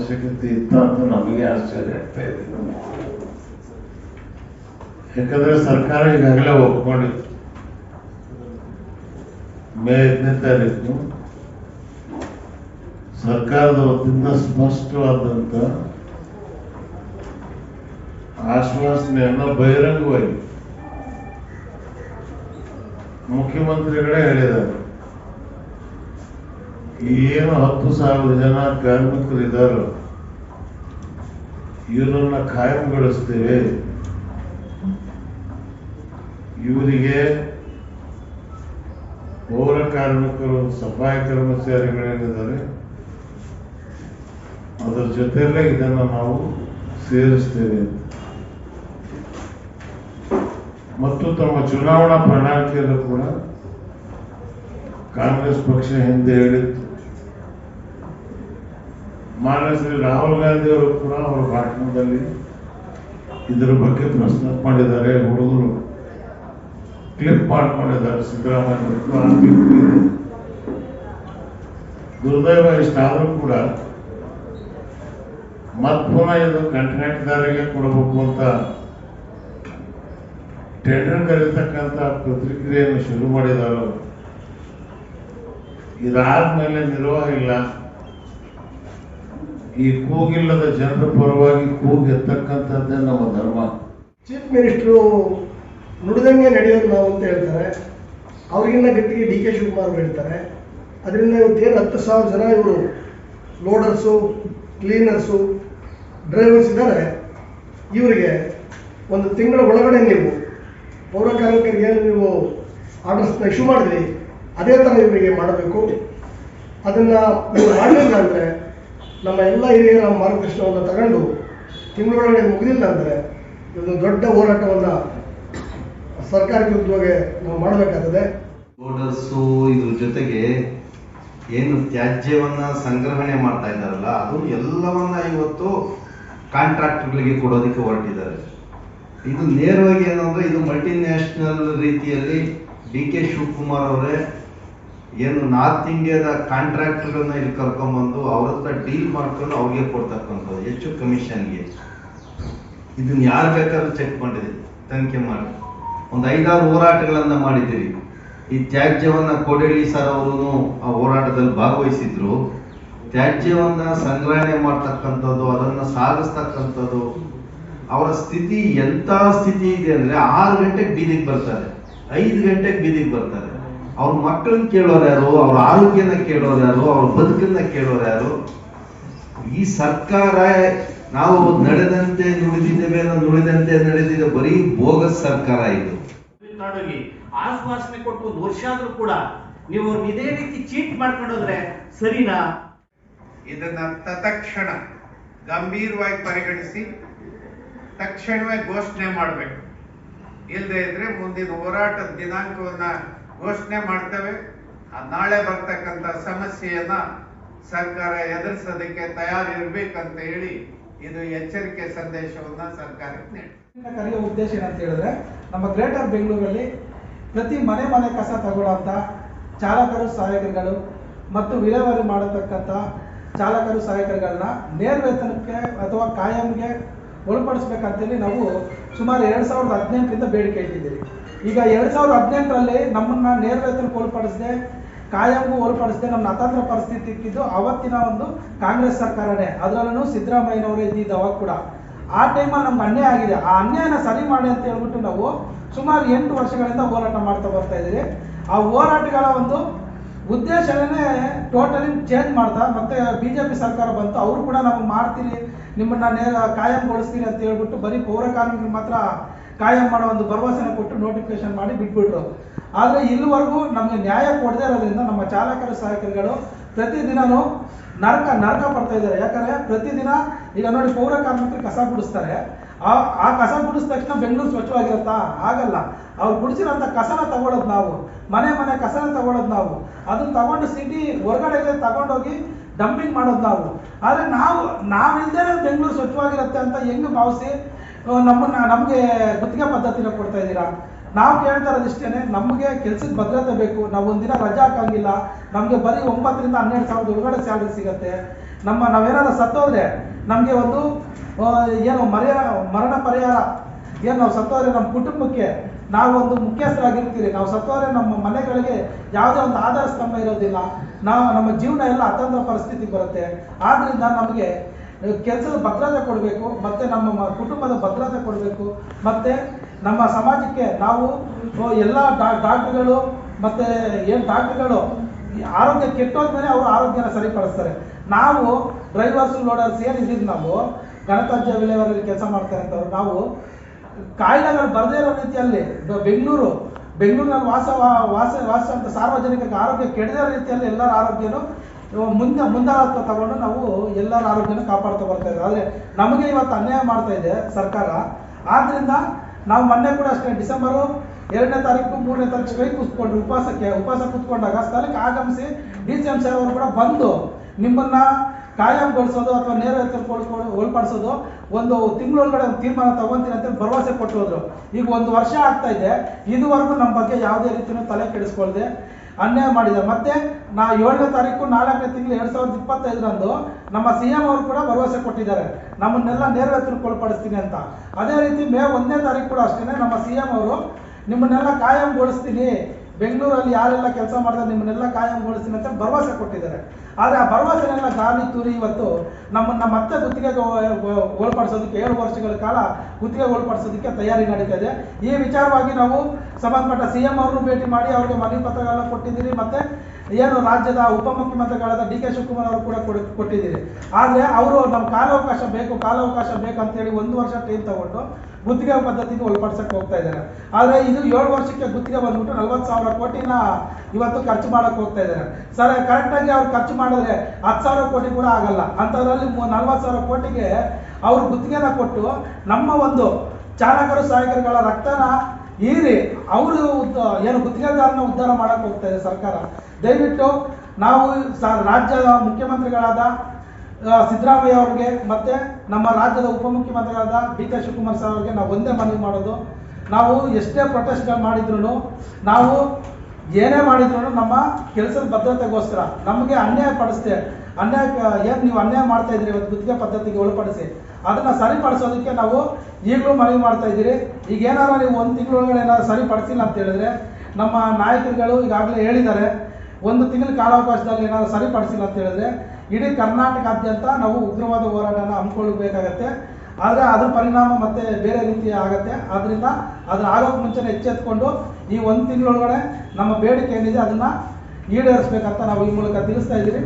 ಅವಶ್ಯಕತೆ ಇತ್ತ ಅಂತ ನಮಗೆ ಆಶ್ಚರ್ಯ ಆಗ್ತಾ ಇದೆ. ಯಾಕಂದ್ರೆ ಸರ್ಕಾರ ಈಗಾಗಲೇ ಒಪ್ಕೊಂಡಿತ್ತು. ಮೇ ಐದನೇ ತಾರೀಕು ಸರ್ಕಾರದ ವತಿಯಿಂದ ಸ್ಪಷ್ಟವಾದಂತ ಆಶ್ವಾಸನೆಯನ್ನ ಬಹಿರಂಗವಾಗಿ ಮುಖ್ಯಮಂತ್ರಿಗಳೇ ಹೇಳಿದ್ದಾರೆ. ಏನು ಹತ್ತು ಸಾವಿರ ಜನ ಕಾರ್ಮಿಕರಿದ್ದಾರೋ ಇವರನ್ನ ಕಾಯಂಗೊಳಿಸ್ತೇವೆ ಇವರಿಗೆ ಪೌರ ಕಾರ್ಮಿಕರು, ಸಫಾಯಿ ಕರ್ಮಚಾರಿಗಳೇನಿದ್ದಾರೆ ಅದರ ಜೊತೆಯಲ್ಲೇ ಇದನ್ನ ನಾವು ಸೇರಿಸ್ತೇವೆ. ಮತ್ತು ತಮ್ಮ ಚುನಾವಣಾ ಪ್ರಣಾಳಿಕೆಯಲ್ಲೂ ಕೂಡ ಕಾಂಗ್ರೆಸ್ ಪಕ್ಷ ಹಿಂದೆ ಹೇಳಿತ್ತು. ಮಾನ್ಯ ಶ್ರೀ ರಾಹುಲ್ ಗಾಂಧಿ ಅವರು ಕೂಡ ಅವರ ಭಾಷಣದಲ್ಲಿ ಇದರ ಬಗ್ಗೆ ಪ್ರಶ್ನೆ ಮಾಡಿದ್ದಾರೆ, ಹುಡುಗರು ಕ್ಲಿಪ್ ಮಾಡ್ಕೊಂಡಿದ್ದಾರೆ ಸಿದ್ದರಾಮಯ್ಯ ಅವರು. ಆ clip ದುರ್ದೈವ ಇಷ್ಟಾದರೂ ಕೂಡ ಪುನಃ ಇದು ಕಂಟ್ರಾಕ್ಟ್ದಾರಿಗೆ ಕೊಡಬೇಕು ಅಂತ ಟೆಂಡರ್ ಕರೀತಕ್ಕಂಥ ಪ್ರತಿಕ್ರಿಯೆಯನ್ನು ಶುರು ಮಾಡಿದರು ಇದಾದ ಮೇಲೆ ನಿರ್ವಹ ಇಲ್ಲ. ಈ ಕೂಗಿಲ್ಲದ ಜನರ ಪರವಾಗಿ ಕೂಗೆತ್ತಕ್ಕಂಥದ್ದೇ ನಮ್ಮ ಧರ್ಮ. ಚೀಫ್ ಮಿನಿಸ್ಟ್ರು ನುಡಿದಂಗೆ ನಡೆಯೋದು ನಾವು ಅಂತ ಹೇಳ್ತಾರೆ. ಅವ್ರಿಗಿನ್ನ ಗಟ್ಟಿಗೆ ಡಿ ಕೆ ಶಿವಕುಮಾರ್ ಹೇಳ್ತಾರೆ. ಅದರಿಂದ ಇವತ್ತೇನು ಹತ್ತು ಸಾವಿರ ಜನ ಇವರು ಲೋಡರ್ಸು, ಕ್ಲೀನರ್ಸು, ಡ್ರೈವರ್ಸ್ ಇದ್ದಾರೆ ಇವರಿಗೆ ಒಂದು ತಿಂಗಳ ಒಳಗಡೆ ನೀವು ಪೌರ ಕಾರ್ಮಿಕರಿಗೆ ನೀವು ಆರ್ಡರ್ಸ್ನ ಇಶ್ಯೂ ಮಾಡಿದ್ರಿ, ಅದೇ ಥರ ಇವರಿಗೆ ಮಾಡಬೇಕು. ಅದನ್ನು ನೀವು ಮಾಡಲಿಲ್ಲ ಅಂದರೆ ನಮ್ಮ ಎಲ್ಲ ಹಿರಿಯರ ಮಾರ್ಗದರ್ಶನವನ್ನು ತಗೊಂಡು ತಿಂಗಳೊಳಗಡೆ ಮುಗಿದಿಲ್ಲ ಅಂದರೆ ಇದೊಂದು ದೊಡ್ಡ ಹೋರಾಟವನ್ನು ಸರ್ಕಾರ ವಿರುದ್ಧವಾಗಿ ನಾವು ಮಾಡಬೇಕಾಗ್ತದೆ. ಲೋಡರ್ಸು ಇದ್ರ ಜೊತೆಗೆ ಏನು ತ್ಯಾಜ್ಯವನ್ನು ಸಂಗ್ರಹಣೆ ಮಾಡ್ತಾ ಇದ್ದಾರಲ್ಲ, ಅದು ಎಲ್ಲವನ್ನ ಇವತ್ತು ಕಾಂಟ್ರಾಕ್ಟರ್ಗಳಿಗೆ ಕೊಡೋದಕ್ಕೆ ಹೊರಟಿದ್ದಾರೆ. ಇದು ನೇರವಾಗಿ ಏನಂದ್ರೆ ಇದು ಮಲ್ಟಿನ್ಯಾಷನಲ್ ರೀತಿಯಲ್ಲಿ ಡಿ ಕೆ ಶಿವಕುಮಾರ್ ಅವರೇ ಏನು ನಾರ್ತ್ ಇಂಡಿಯಾದ ಕಾಂಟ್ರಾಕ್ಟರ್ಗಳನ್ನ ಇಲ್ಲಿ ಕರ್ಕೊಂಡ್ಬಂದು ಅವ್ರ ಹತ್ರ ಡೀಲ್ ಮಾಡ್ಕೊಂಡು ಅವ್ರಿಗೆ ಕೊಡ್ತಕ್ಕಂಥದ್ದು, ಹೆಚ್ಚು ಕಮಿಷನ್ಗೆ. ಇದನ್ನ ಯಾರು ಬೇಕಾದ್ರೂ ಚೆಕ್ ಮಾಡಿದೆ ತನಿಖೆ ಮಾಡಿ. ಒಂದು ಐದಾರು ಹೋರಾಟಗಳನ್ನ ಮಾಡಿದ್ದೀರಿ. ಈ ತ್ಯಾಜ್ಯವನ್ನ ಕೋಡಳ್ಳಿ ಸರ್ ಅವರು ಆ ಹೋರಾಟದಲ್ಲಿ ಭಾಗವಹಿಸಿದ್ರು. ತ್ಯಾಜ್ಯವನ್ನ ಸಂಗ್ರಹಣೆ ಮಾಡ್ತಕ್ಕಂಥದ್ದು, ಅದನ್ನ ಸಾಗಿಸ್ತಕ್ಕಂಥದ್ದು, ಅವರ ಸ್ಥಿತಿ ಎಂಥ ಸ್ಥಿತಿ ಇದೆ ಅಂದ್ರೆ ಆರು ಗಂಟೆಗೆ ಬೀದಿಗೆ ಬರ್ತಾರೆ. ಐದು ಗಂಟೆಗೆ ಬೀದಿಗೆ ಬರ್ತಾರೆ. ಅವ್ರ ಮಕ್ಕಳನ್ನ ಕೇಳೋರು ಯಾರು? ಅವ್ರ ಆರೋಗ್ಯನ ಕೇಳೋರು ಯಾರು? ಅವ್ರ ಬದುಕನ್ನ ಕೇಳೋರು ಯಾರು? ಈ ಸರ್ಕಾರ ನಾವು ನಡೆದಂತೆ ನುಡಿದಿದ್ದೇವೆ ನುಡಿದಂತೆ ನಡೆದಿದೆ ಬರೀ ಬೋಗಸ್ ಸರ್ಕಾರ ಇದು. ತಮಿಳ್ನಾಡಲ್ಲಿ ಆಶ್ವಾಸನೆ ಕೊಟ್ಟು ಒಂದು ವರ್ಷ ಆದ್ರೂ ಕೂಡ ನೀವು ಇದೇ ರೀತಿ ಚೀಟ್ ಮಾಡ್ಕೊಂಡು ಹೋದ್ರೆ ಸರಿನಾ? ಇದನ್ನ ತತ್ಕ್ಷಣ ಗಂಭೀರವಾಗಿ ಪರಿಗಣಿಸಿ ತಕ್ಷಣವೇ ಘೋಷಣೆ ಮಾಡಬೇಕು. ಇಲ್ಲದೆ ಇದ್ರೆ ಮುಂದಿನ ಹೋರಾಟದ ದಿನಾಂಕವನ್ನ ಘೋಷಣೆ ಮಾಡ್ತೇವೆ. ನಾಳೆ ಬರ್ತಕ್ಕಂಥ ಸಮಸ್ಯೆಯನ್ನ ಸರ್ಕಾರ ಎದುರಿಸೋದಕ್ಕೆ ತಯಾರಿರ್ಬೇಕಂತ ಹೇಳಿ ಇದು ಎಚ್ಚರಿಕೆ ಸಂದೇಶವನ್ನ ಸರ್ಕಾರಕ್ಕೆ ನೀಡಿ ಕರೆಯುವ ಕರೆಯೋ ಉದ್ದೇಶ ಏನಂತ ಹೇಳಿದ್ರೆ, ನಮ್ಮ ಗ್ರೇಟರ್ ಬೆಂಗಳೂರಲ್ಲಿ ಪ್ರತಿ ಮನೆ ಮನೆ ಕಸ ತಗೊಳ್ಳೋಂಥ ಚಾಲಕರು, ಸಹಾಯಕರುಗಳು ಮತ್ತು ವಿಲೇವಾರಿ ಮಾಡತಕ್ಕಂಥ ಚಾಲಕರು, ಸಹಾಯಕರುಗಳನ್ನ ನೇರ ವೇತನಕ್ಕೆ ಅಥವಾ ಕಾಯಂಗೆ ಒಳಪಡಿಸ್ಬೇಕಂತೇಳಿ ನಾವು ಸುಮಾರು ಎರಡ್ ಸಾವಿರದ ಹದಿನೆಂಟರಿಂದ ಬೇಡಿಕೆ ಇಟ್ಟಿದ್ದೀವಿ. ಈಗ ಎರಡು ಸಾವಿರದ ಹದಿನೆಂಟರಲ್ಲಿ ನಮ್ಮನ್ನ ನೇರ ರೈತರು ಕೋಲ್ಪಡಿಸಿದೆ, ಕಾಯಂಗೂ ಹೋಲ್ಪಡಿಸಿದೆ ನಮ್ಮ ಅತಂತ್ರ ಪರಿಸ್ಥಿತಿ ಇಟ್ಟಿದ್ದು ಅವತ್ತಿನ ಒಂದು ಕಾಂಗ್ರೆಸ್ ಸರ್ಕಾರನೇ. ಅದರಲ್ಲೂ ಸಿದ್ದರಾಮಯ್ಯನವರೇ ಇದ್ದಿದ್ದು ಅವಾಗ ಕೂಡ. ಆ ಟೈಮಲ್ಲಿ ನಮ್ಗೆ ಅನ್ಯಾಯ ಆಗಿದೆ. ಆ ಅನ್ಯಾಯನ ಸರಿ ಮಾಡಿ ಅಂತ ಹೇಳ್ಬಿಟ್ಟು ನಾವು ಸುಮಾರು ಎಂಟು ವರ್ಷಗಳಿಂದ ಹೋರಾಟ ಮಾಡ್ತಾ ಬರ್ತಾ ಇದ್ದೀವಿ ಆ ಹೋರಾಟಗಳ ಒಂದು ಉದ್ದೇಶನೇ ಟೋಟಲಿ ಚೇಂಜ್ ಮಾಡ್ತಾ, ಮತ್ತೆ ಬಿ ಜೆ ಪಿ ಸರ್ಕಾರ ಬಂತು. ಅವರು ಕೂಡ ನಾವು ಮಾಡ್ತೀರಿ, ನಿಮ್ಮನ್ನ ನೇರ ಕಾಯಂಗೊಳಿಸ್ತೀರಿ ಅಂತ ಹೇಳ್ಬಿಟ್ಟು ಬರೀ ಪೌರ ಕಾರ್ಮಿಕರು ಮಾತ್ರ ಕಾಯಂ ಮಾಡೋ ಒಂದು ಭರವಸೆನ ಕೊಟ್ಟು ನೋಟಿಫಿಕೇಶನ್ ಮಾಡಿ ಬಿಟ್ಬಿಟ್ರು. ಆದರೆ ಇಲ್ಲಿವರೆಗೂ ನಮಗೆ ನ್ಯಾಯ ಕೊಡದೇ ಇರೋದ್ರಿಂದ ನಮ್ಮ ಚಾಲಕರು ಸಹಾಯಕರುಗಳು ಪ್ರತಿದಿನೂ ನರಕ ನರಕ ಪಡ್ತಾ ಇದ್ದಾರೆ. ಯಾಕಂದ್ರೆ ಪ್ರತಿದಿನ ಈಗ ನೋಡಿ ಪೌರ ಕಾರ್ಮಿಕರು ಕಸ ಗುಡಿಸ್ತಾರೆ. ಆ ಆ ಕಸ ಗುಡಿಸಿದ ತಕ್ಷಣ ಬೆಂಗಳೂರು ಸ್ವಚ್ಛವಾಗಿರುತ್ತಾ? ಆಗಲ್ಲ. ಅವ್ರು ಗುಡಿಸಿರೋಂಥ ಕಸನ ತಗೊಳ್ಳೋದು ನಾವು. ಮನೆ ಮನೆ ಕಸನ ತಗೊಳ್ಳೋದು ನಾವು. ಅದನ್ನ ತಗೊಂಡು ಸಿಟಿ ಹೊರಗಡೆಗೆ ತಗೊಂಡೋಗಿ ಡಂಪಿಂಗ್ ಮಾಡೋದು ನಾವು. ಆದರೆ ನಾವು, ನಾವಿಲ್ದೇನೆ ಬೆಂಗಳೂರು ಸ್ವಚ್ಛವಾಗಿರುತ್ತೆ ಅಂತ ಹೆಂಗೆ ಭಾವಿಸಿ ನಮ್ಮನ್ನ, ನಮಗೆ ಗುತ್ತಿಗೆ ಪದ್ಧತಿನ ಕೊಡ್ತಾ ಇದ್ದೀರಾ? ನಾವು ಕೇಳ್ತಾ ಇರೋದಿಷ್ಟೇನೆ ನಮಗೆ ಕೆಲ್ಸದ ಭದ್ರತೆ ಬೇಕು. ನಾವು ಒಂದಿನ ರಜಾ ಹಾಕಂಗಿಲ್ಲ. ನಮಗೆ ಬರೀ ಒಂಬತ್ತರಿಂದ ಹನ್ನೆರಡು ಸಾವಿರದ ಒಳಗಡೆ ಸ್ಯಾಲ್ರಿ ಸಿಗತ್ತೆ. ನಮ್ಮ, ನಾವೇನಾದ್ರು ಸತ್ತೋದ್ರೆ, ನಮಗೆ ಒಂದು ಏನು ಮರೆಯ, ಮರಣ ಪರಿಹಾರ. ಏನು ನಾವು ಸತ್ತೋದ್ರೆ ನಮ್ಮ ಕುಟುಂಬಕ್ಕೆ ನಾವು ಒಂದು ಮುಖ್ಯಸ್ಥರಾಗಿರ್ತೀರಿ. ನಾವು ಸತ್ತೋದ್ರೆ ನಮ್ಮ ಮನೆಗಳಿಗೆ ಯಾವುದೇ ಒಂದು ಆಧಾರ ಸ್ತಂಭ ಇರೋದಿಲ್ಲ. ನಾವು ನಮ್ಮ ಜೀವನ ಎಲ್ಲ ಅತಂತ್ರ ಪರಿಸ್ಥಿತಿ ಬರುತ್ತೆ. ಆದ್ರಿಂದ ನಮಗೆ ಕೆಲಸದ ಭದ್ರತೆ ಕೊಡಬೇಕು, ಮತ್ತೆ ನಮ್ಮ ಕುಟುಂಬದ ಭದ್ರತೆ ಕೊಡಬೇಕು, ಮತ್ತೆ ನಮ್ಮ ಸಮಾಜಕ್ಕೆ ನಾವು ಎಲ್ಲ ಡಾ- ಡಾಕ್ಟರ್ಗಳು, ಮತ್ತೆ ಏನು ಡಾಕ್ಟರ್ಗಳು, ಆರೋಗ್ಯ ಕೆಟ್ಟೋದ್ಮೇಲೆ ಅವರು ಆರೋಗ್ಯನ ಸರಿಪಡಿಸ್ತಾರೆ. ನಾವು ಡ್ರೈವರ್ಸ್ ಲೋಡರ್ಸ್ ಏನಿದ್ದೀವಿ ನಾವು ಗಣತಾಜ್ಯ ವಿಲೇವಾರಿಯಲ್ಲಿ ಕೆಲಸ ಮಾಡ್ತಾರೆ ಅಂತವ್ರು, ನಾವು ಕಾಯಿಲೆಗಳು ಬರದೇ ಇರೋ ರೀತಿಯಲ್ಲಿ ಬೆಂಗಳೂರು, ಬೆಂಗಳೂರಿನಲ್ಲಿ ವಾಸ ವಾಸ ವಾಸ ಅಂತ ಸಾರ್ವಜನಿಕ ಆರೋಗ್ಯ ಕೆಡದೇ ರೀತಿಯಲ್ಲಿ ಎಲ್ಲರ ಆರೋಗ್ಯನು ಇವಾಗ ಮುಂದೆ ಮುಂದಾಳತ್ವ ತಗೊಂಡು ನಾವು ಎಲ್ಲರ ಆರೋಗ್ಯನ ಕಾಪಾಡ್ತಾ ಬರ್ತಾ ಇದ್ದೀವಿ. ಆದರೆ ನಮಗೆ ಇವತ್ತು ಅನ್ಯಾಯ ಮಾಡ್ತಾ ಇದೆ ಸರ್ಕಾರ. ಆದ್ರಿಂದ ನಾವು ಮೊನ್ನೆ ಕೂಡ ಅಷ್ಟೇ, ಡಿಸೆಂಬರು ಎರಡನೇ ತಾರೀಕು, ಮೂರನೇ ತಾರೀಕು ಕೈ ಕೂತ್ಕೊಂಡ್ರು. ಉಪವಾಸಕ್ಕೆ, ಉಪವಾಸ ಕೂತ್ಕೊಂಡಾಗ ಸ್ಥಳಕ್ಕೆ ಆಗಮಿಸಿ ಡಿ ಸಿ ಎಂ ಸರ್ ಅವರು ಕೂಡ ಬಂದು ನಿಮ್ಮನ್ನ ಕಾಯಂಗೊಳಿಸೋದು ಅಥವಾ ನೇರ ಒಳಪಡಿಸೋದು ಒಂದು ತಿಂಗಳೊಳಗಡೆ ಒಂದು ತೀರ್ಮಾನ ತಗೊಂತೀನಿ ಅಂತ ಭರವಸೆ ಕೊಟ್ಟು ಹೋದ್ರು. ಈಗ ಒಂದು ವರ್ಷ ಆಗ್ತಾ ಇದೆ. ಇದುವರೆಗೂ ನಮ್ಮ ಬಗ್ಗೆ ಯಾವುದೇ ರೀತಿಯೂ ತಲೆ ಕೆಡಿಸ್ಕೊಳ್ದೆ ಅನ್ಯಾಯ ಮಾಡಿದೆ. ಮತ್ತೆ ನಾ ಏಳನೇ ತಾರೀಕು, ನಾಲ್ಕನೇ ತಿಂಗಳು ಎರಡ್ ಸಾವಿರದ ಇಪ್ಪತ್ತೈದರಂದು ನಮ್ಮ ಸಿ ಎಂ ಅವರು ಕೂಡ ಭರವಸೆ ಕೊಟ್ಟಿದ್ದಾರೆ. ನಮ್ಮನ್ನೆಲ್ಲ ನೇರವೇತನಕ್ಕೆ ಒಳಪಡಿಸ್ತೀನಿ ಅಂತ. ಅದೇ ರೀತಿ ಮೇ ಒಂದನೇ ತಾರೀಕು ಕೂಡ ಅಷ್ಟೇ ನಮ್ಮ ಸಿ ಎಂ ಅವರು ನಿಮ್ಮನ್ನೆಲ್ಲ ಕಾಯಂಗೊಳಿಸ್ತೀನಿ. ಬೆಂಗಳೂರಲ್ಲಿ ಯಾರೆಲ್ಲ ಕೆಲಸ ಮಾಡ್ತಾರೆ, ನಿಮ್ಮನ್ನೆಲ್ಲ ಕಾಯಂಗೊಳಿಸ್ತೀನಿ ಅಂತ ಭರವಸೆ ಕೊಟ್ಟಿದ್ದಾರೆ. ಆದರೆ ಆ ಭರವಸೆನೆಲ್ಲ ಗಾಳಿ ತೂರಿ ಇವತ್ತು ನಮ್ಮನ್ನ ಮತ್ತೆ ಗುತ್ತಿಗೆ ಒಳಪಡಿಸೋದಕ್ಕೆ ಏಳು ವರ್ಷಗಳ ಕಾಲ ಗುತ್ತಿಗೆ ಒಳಪಡಿಸೋದಕ್ಕೆ ತಯಾರಿ ನಡೀತಾ ಇದೆ. ಈ ವಿಚಾರವಾಗಿ ನಾವು ಸಂಬಂಧಪಟ್ಟ ಸಿ ಎಂ ಅವ್ರನ್ನು ಭೇಟಿ ಮಾಡಿ ಅವರಿಗೆ ಮನವಿ ಪತ್ರಗಳನ್ನ ಕೊಟ್ಟಿದ್ದೀರಿ. ಮತ್ತೆ ಏನು ರಾಜ್ಯದ ಉಪಮುಖ್ಯಮಂತ್ರಿಗಳಾದ ಡಿ ಕೆ ಶಿವಕುಮಾರ್ ಅವರು ಕೂಡ ಕೊಟ್ಟಿದ್ದೀರಿ. ಆದರೆ ಅವರು ನಮ್ಮ ಕಾಲಾವಕಾಶ ಬೇಕು ಕಾಲಾವಕಾಶ ಬೇಕು ಅಂತೇಳಿ ಒಂದು ವರ್ಷ ಟೈಮ್ ತಗೊಂಡು ಗುತ್ತಿಗೆ ಪದ್ಧತಿಗೆ ಒಳಪಡಿಸಕ್ಕೆ ಹೋಗ್ತಾ ಇದ್ದಾರೆ. ಆದರೆ ಇದು ಏಳು ವರ್ಷಕ್ಕೆ ಗುತ್ತಿಗೆ ಬಂದ್ಬಿಟ್ಟು ನಲ್ವತ್ತು ಸಾವಿರ ಕೋಟಿನ ಇವತ್ತು ಖರ್ಚು ಮಾಡಕ್ಕೆ ಹೋಗ್ತಾ ಇದ್ದಾರೆ. ಸರ್ ಕರೆಕ್ಟಾಗಿ ಅವ್ರು ಖರ್ಚು ಮಾಡಿದ್ರೆ ಹತ್ತು ಸಾವಿರ ಕೋಟಿ ಕೂಡ ಆಗಲ್ಲ. ಅಂಥದ್ರಲ್ಲಿ ನಲ್ವತ್ತು ಸಾವಿರ ಕೋಟಿಗೆ ಅವರು ಗುತ್ತಿಗೆನ ಕೊಟ್ಟು ನಮ್ಮ ಒಂದು ಚಾಲಕರು ಸಹಾಯಕರುಗಳ ರಕ್ತನ ಹೀರಿ ಅವರು ಏನು ಗುತ್ತಿಗೆದಾರನ ಉದ್ಧಾರ ಮಾಡಕ್ಕೆ ಹೋಗ್ತಾ ಇದೆ ಸರ್ಕಾರ. ದಯವಿಟ್ಟು ನಾವು ರಾಜ್ಯದ ಮುಖ್ಯಮಂತ್ರಿಗಳಾದ ಸಿದ್ದರಾಮಯ್ಯ ಅವ್ರಿಗೆ ಮತ್ತೆ ನಮ್ಮ ರಾಜ್ಯದ ಉಪಮುಖ್ಯಮಂತ್ರಿಗಳಾದ ಡಿ ಕೆ ಶಿವಕುಮಾರ್ ಸರ್ ಅವ್ರಿಗೆ ನಾವು ಒಂದೇ ಮನವಿ ಮಾಡೋದು. ನಾವು ಎಷ್ಟೇ ಪ್ರೊಟೆಸ್ಟ್ಗಳು ಮಾಡಿದ್ರು ನಾವು ಏನೇ ಮಾಡಿದ್ರು ನಮ್ಮ ಕೆಲಸದ ಭದ್ರತೆಗೋಸ್ಕರ ನಮಗೆ ಅನ್ಯಾಯ ಪಡಿಸ್ತೆ ಅನ್ಯಾಯ, ಏನು ನೀವು ಅನ್ಯಾಯ ಮಾಡ್ತಾ ಇದ್ದೀರಿ ಇವತ್ತು ಗುತ್ತಿಗೆ ಪದ್ಧತಿಗೆ ಒಳಪಡಿಸಿ, ಅದನ್ನ ಸರಿಪಡಿಸೋದಕ್ಕೆ ನಾವು ಈಗಲೂ ಮನವಿ ಮಾಡ್ತಾ ಇದ್ದೀರಿ. ಈಗ ಏನಾರ ನೀವು ಒಂದು ತಿಂಗಳೊಳಗಡೆ ಏನಾದ್ರು ಸರಿಪಡಿಸಿಲ್ಲ ಅಂತ ಹೇಳಿದ್ರೆ, ನಮ್ಮ ನಾಯಕರುಗಳು ಈಗಾಗಲೇ ಹೇಳಿದ್ದಾರೆ, ಒಂದು ತಿಂಗಳ ಕಾಲಾವಕಾಶದಲ್ಲಿ ಏನಾದ್ರು ಸರಿಪಡಿಸಿಲ್ಲ ಅಂತ ಹೇಳಿದ್ರೆ, ಇಡೀ ಕರ್ನಾಟಕಾದ್ಯಂತ ನಾವು ಉಗ್ರವಾದ ಹೋರಾಟನ ಹಮ್ಮಿಕೊಳ್ಬೇಕಾಗತ್ತೆ ಆದರೆ ಅದರ ಪರಿಣಾಮ ಮತ್ತೆ ಬೇರೆ ರೀತಿ ಆಗುತ್ತೆ. ಆದ್ರಿಂದ ಅದರ ಆಗೋಕ್ ಮುಂಚೆನೆ ಎಚ್ಚೆತ್ಕೊಂಡು ಈ ಒಂದು ತಿಂಗಳೊಳಗಡೆ ನಮ್ಮ ಬೇಡಿಕೆ ಏನಿದೆ ಅದನ್ನ ಈಡೇರಿಸ್ಬೇಕಂತ ನಾವು ಈ ಮೂಲಕ ತಿಳಿಸ್ತಾ ಇದ್ದೀರಿ.